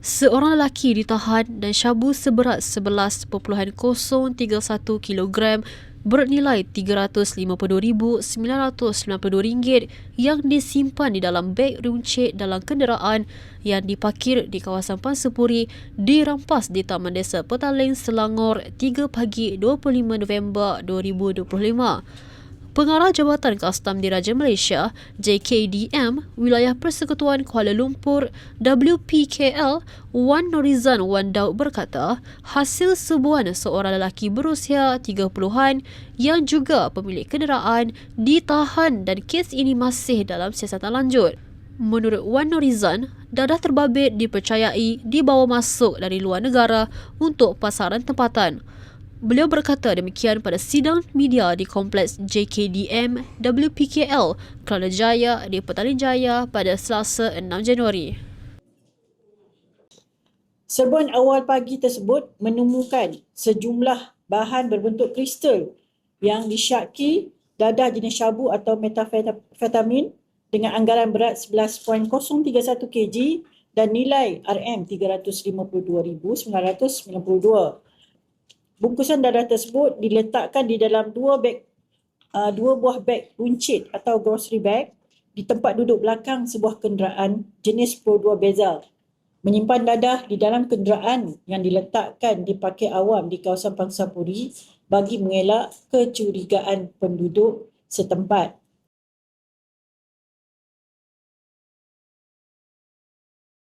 Seorang lelaki ditahan dan syabu seberat 11.031 kg bernilai RM352,992 yang disimpan di dalam beg runcit dalam kenderaan yang diparkir di kawasan Pansepuri dirampas di Taman Desa Petaling, Selangor 3 pagi 25 November 2025. Pengarah Jabatan Kastam Diraja Malaysia JKDM Wilayah Persekutuan Kuala Lumpur WPKL Wan Norizan Wan Daud berkata hasil sebuan seorang lelaki berusia 30-an yang juga pemilik kenderaan ditahan dan kes ini masih dalam siasatan lanjut. Menurut Wan Norizan, dadah terbabit dipercayai dibawa masuk dari luar negara untuk pasaran tempatan. Beliau berkata demikian pada sidang media di Kompleks JKDM WPKL Kelana Jaya di Petaling Jaya pada Selasa 6 Januari. Serbuan awal pagi tersebut menemukan sejumlah bahan berbentuk kristal yang disyaki dadah jenis syabu atau metafetamin dengan anggaran berat 11.031 kg dan nilai RM 352,992 bungkusan darah tersebut diletakkan di dalam dua beg uh, dua buah beg runcit atau grocery bag di tempat duduk belakang sebuah kenderaan jenis Pro 2 bezel. Menyimpan dadah di dalam kenderaan yang diletakkan di awam di kawasan Pangsapuri bagi mengelak kecurigaan penduduk setempat.